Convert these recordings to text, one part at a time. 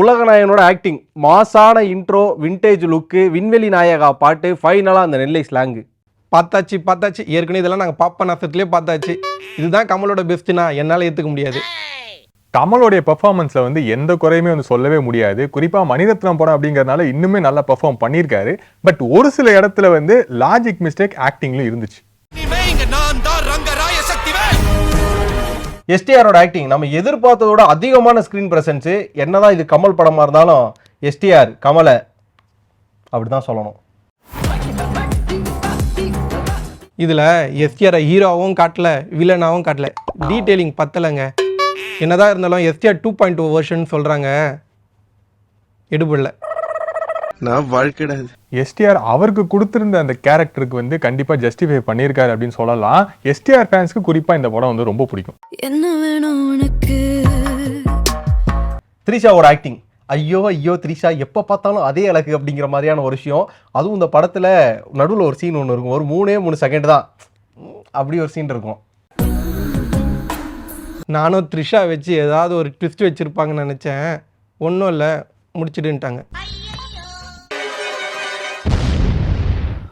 உலகநாயகனோட acting மாசான intro vintage look விண்வெளி நாயகா பாட்டு ஃபைனலாக அந்த நெல்லை ஸ்லாங்கு பார்த்தாச்சு பார்த்தாச்சு. ஏற்கனவே இதெல்லாம் நாங்கள் பாப்பா நசத்துலேயே பார்த்தாச்சு. இதுதான் கமலோட பெஸ்ட்டுனா என்னால் ஏற்றுக்க முடியாது. கமலோடைய பெர்ஃபார்மன்ஸ்ல வந்து எந்த குறையுமே வந்து சொல்லவே முடியாது. குறிப்பா மணிரத்னம் படம் அப்படிங்கறதுனால இன்னுமே நல்லா பெர்ஃபார்ம் பண்ணியிருக்காரு. பட் ஒரு சில இடத்துல வந்து லாஜிக் மிஸ்டேக் ஆக்டிங்ல இருந்துச்சு. எஸ்டிஆரோட ஆக்டிங் நம்ம எதிர்பார்த்ததோட அதிகமான ஸ்க்ரீன் ப்ரெசன்ஸு என்னதான் இது கமல் படமாக இருந்தாலும் எஸ்டிஆர் கமலை அப்படிதான் சொல்லணும். இதில் எஸ்டிஆரை ஹீரோவும் காட்டல வில்லனாகவும் காட்டல. டீட்டெயிலிங் பத்தலைங்க. என்னதான் இருந்தாலும் STR two point two version oh சொல்கிறாங்க எடுபடலை. நான் வாழ்க்கைடாது எஸ்டிஆர் அவருக்கு கொடுத்திருந்த அந்த கேரக்டருக்கு வந்து கண்டிப்பா ஜஸ்டிஃபை பண்ணியிருக்காரு அப்படின்னு சொல்லலாம். எஸ்டிஆர் ஃபேன்ஸ்க்கு குறிப்பா இந்த படம் வந்து ரொம்ப பிடிக்கும். என்ன வேணும் உனக்கு? த்ரிஷாவோட ஆக்டிங் ஐயோ ஐயோ த்ரிஷா எப்போ பார்த்தாலும் அதே அழகு அப்படிங்கிற மாதிரியான ஒரு விஷயம். அதுவும் இந்த படத்தில் நடுவில் ஒரு சீன் ஒன்று இருக்கும். ஒரு மூணே மூணு செகண்ட் தான். அப்படி ஒரு சீன் இருக்கும். நானும் த்ரிஷா வச்சு ஏதாவது ஒரு ட்விஸ்ட் வச்சுருப்பாங்கன்னு நினச்சேன். ஒன்றும் இல்லை. முடிச்சிடுன்ட்டாங்க.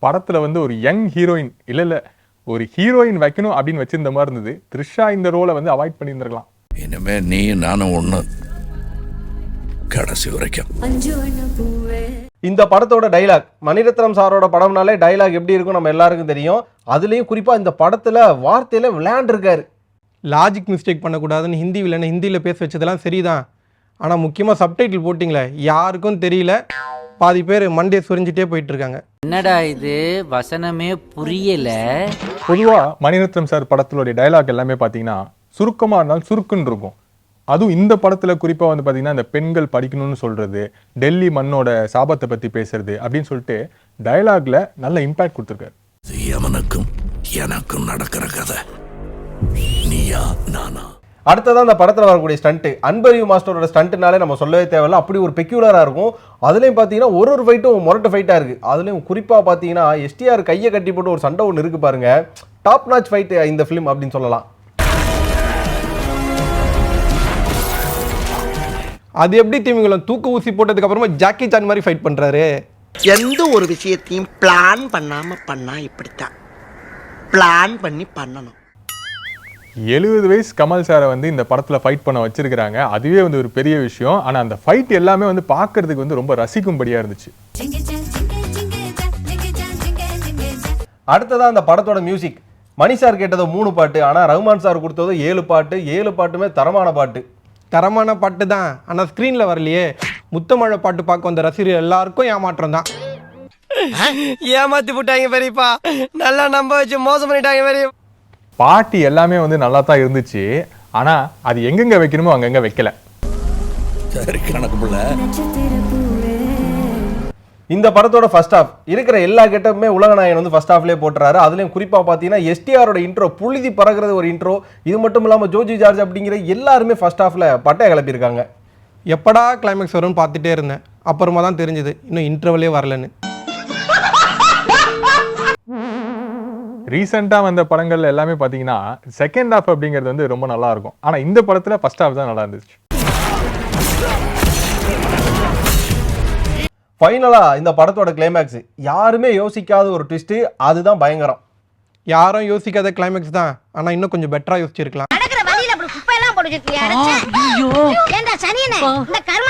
படத்துல வந்து ஒரு யங் ஹீரோயின் இல்ல இல்ல ஒரு ஹீரோயின் வைக்கணும் அப்படின்னு வச்சிருந்த மாதிரி இருந்தது. த்ரிஷா இந்த ரோலை வந்து அவாய்ட் பண்ணியிருந்திருக்கலாம். இனிமே நீ நானும் ஒண்ணு. கடைசி வரைக்கும். இந்த படத்தோட டைலாக் மணிரத்னம் சாரோட படம்னாலே டைலாக் எப்படி இருக்கும் நம்ம எல்லாருக்கும் தெரியும். அதுலேயும் குறிப்பாக இந்த படத்தில் வார்த்தையில் விளையாண்டுருக்காரு. லாஜிக் மிஸ்டேக் பண்ணக்கூடாதுன்னு ஹிந்தி வில்லனை ஹிந்தியில் பேச வச்சதெல்லாம் சரிதான். ஆனால் முக்கியமாக சப்டைட்டில் போட்டிங்களே யாருக்கும் தெரியல. பாதி பேர் மண்டே சொரிஞ்சிட்டே போயிட்டு இருக்காங்க என்னடா இது? வசனமே புரியல. பொதுவா மணிரத்னம் சார் படத்தினுடைய டயலாக் எல்லாமே பாத்தீங்கன்னா சுருக்கமா இருந்தாலும் சுருக்குன்னு இருக்கும். அதுவும் இந்த படத்துல குறிப்பா வந்து பாத்தீங்கன்னா இந்த பெண்கள் படிக்கணும்னு சொல்றது டெல்லி மண்ணோட சாபத்தை பத்தி பேசுறது அப்படின்னு சொல்லிட்டு டயலாக்ல நல்ல இம்பாக்ட் கொடுத்துருக்காரு. எவனுக்கும் எனக்கும் நடக்கிற கதை. நீயா நானா? அடுத்ததான் அந்த படத்தில் வரக்கூடிய ஸ்டண்ட்டு அன்பறிவு மாஸ்டரோட ஸ்டண்ட்டுனாலே நம்ம சொல்லவே தேவையில்ல. அப்படி ஒரு பெக்யூலராக இருக்கும். அதுலேயும் பார்த்தீங்கன்னா ஒரு ஒரு ஃபைட்டும் முரட்டு ஃபைட்டாக இருக்குது அதுலேயும் குறிப்பாக பார்த்தீங்கன்னா எஸ்டிஆர் கையை கட்டி போட்டு ஒரு சண்டை ஒன்று இருக்குது பாருங்கள் டாப் நாச் ஃபைட் இந்த ஃபிலிம் அப்படின்னு சொல்லலாம். அது எப்படி திமிங்கலம் தூக்கு ஊசி போட்டதுக்கு அப்புறமா ஜாக்கி சான் மாதிரி ஃபைட் பண்ணுறாரு எந்த ஒரு விஷயத்தையும் பிளான் பண்ணாமல் பண்ணால் இப்படித்தான். பிளான் பண்ணி பண்ணணும். எழுபது வயசு கமல் சாரை வந்து இந்த படத்துல ஃபைட் பண்ண வச்சிருக்காங்க அதுவே வந்து ஒரு பெரிய விஷயம். ஆனா அந்த ஃபைட் எல்லாமே வந்து பார்க்கிறதுக்கு வந்து ரொம்ப ரசிக்கும்படியா இருந்துச்சு. அடுத்ததான் அந்த படத்தோட மியூசிக் மணி சார் கேட்டதோ மூணு பாட்டு ஆனால் ரஹ்மான் சார் கொடுத்ததோ ஏழு பாட்டு. ஏழு பாட்டுமே தரமான பாட்டு. தரமான பாட்டு தான். ஆனால் ஸ்க்ரீனில் வரலையே. முத்தமழை பாட்டு பார்க்க வந்த ரசிகர் எல்லாருக்கும் ஏமாற்றம் தான். ஏமாத்தி போட்டாங்க பெரியப்பா. நல்லா நம்ப வச்சு மோசம் பண்ணிட்டாங்க பெரிய பாட்டு எல்லாமே வந்து நல்லா தான் இருந்துச்சு. ஆனா அது எங்கெங்க வைக்கணுமோ அங்கங்க வைக்கல. சரி கணக்கு புள்ள. நட்சத்திர பூவே இந்த படத்தோட ஃபர்ஸ்ட் ஹாஃப் இருக்கிற எல்லா கெட்டப்புமே உலகநாயகன் வந்து ஃபர்ஸ்ட் ஹாஃப்லேயே போட்டுறாரு. அதுலேயும் குறிப்பாக பார்த்தீங்கன்னா எஸ்டிஆரோட இன்ட்ரோ புழுதி பறக்கிறது ஒரு இன்ட்ரோ இது மட்டும் இல்லாமல் ஜோஜி ஜார்ஜ் அப்படிங்கிற எல்லாருமே ஃபர்ஸ்ட் ஹாஃபில் பட்டைய கிளப்பியிருக்காங்க. எப்படா கிளைமேக்ஸ் வரும்னு பார்த்துட்டே இருந்தேன். அப்புறமா தான் தெரிஞ்சது. இன்னும் இன்டர்வலே வரலன்னு. ரீசெண்டாக வந்த படங்கள்ல எல்லாமே பார்த்தீங்கன்னா செகண்ட் ஹாஃப் அப்படிங்கிறது வந்து ரொம்ப நல்லா இருக்கும் ஆனா இந்த படத்துல ஃபர்ஸ்ட் ஹாஃப் தான் நல்லா இருந்துச்சு. ஃபைனலாக இந்த படத்தோட கிளைமேக்ஸ் யாருமே யோசிக்காத ஒரு ட்விஸ்ட்டு அதுதான் பயங்கரம். யாரும் யோசிக்காத கிளைமேக்ஸ் தான். ஆனால் இன்னும் கொஞ்சம் பெட்டராக யோசிச்சிருக்கலாம். நடக்கிற வழியில அப்படி குப்பை எல்லாம் போட்டு வச்சிருக்கியா ஏண்டா சனியனே இந்த கர்மத்தை ராத்திரி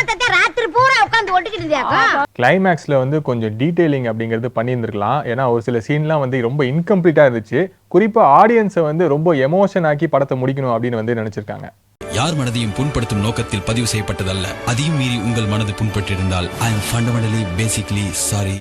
உட்கார்ந்து ஒட்டிக்கிட்டு இருந்தியாக்கா? கிளைமேக்ஸ்ல வந்து கொஞ்சம் டீடைலிங் அப்படிங்கிறது பண்ணியிருந்திருக்கலாம். ஏன்னா ஒரு சில சீன்லாம் வந்து ரொம்ப இன்கம்ப்ளீட்டா இருந்துச்சு. குறிப்பா ஆடியன்ஸை வந்து ரொம்ப எமோஷன் ஆக்கி படத்தை முடிக்கணும் அப்படின்னு வந்து நினைச்சிருக்காங்க. யார் மனதையும் புண்படுத்தும் நோக்கத்தில் பதிவு செய்யப்பட்டதல்ல. அதையும் மீறி உங்கள் மனது புண்பட்டிருந்தால் I am fundamentally basically sorry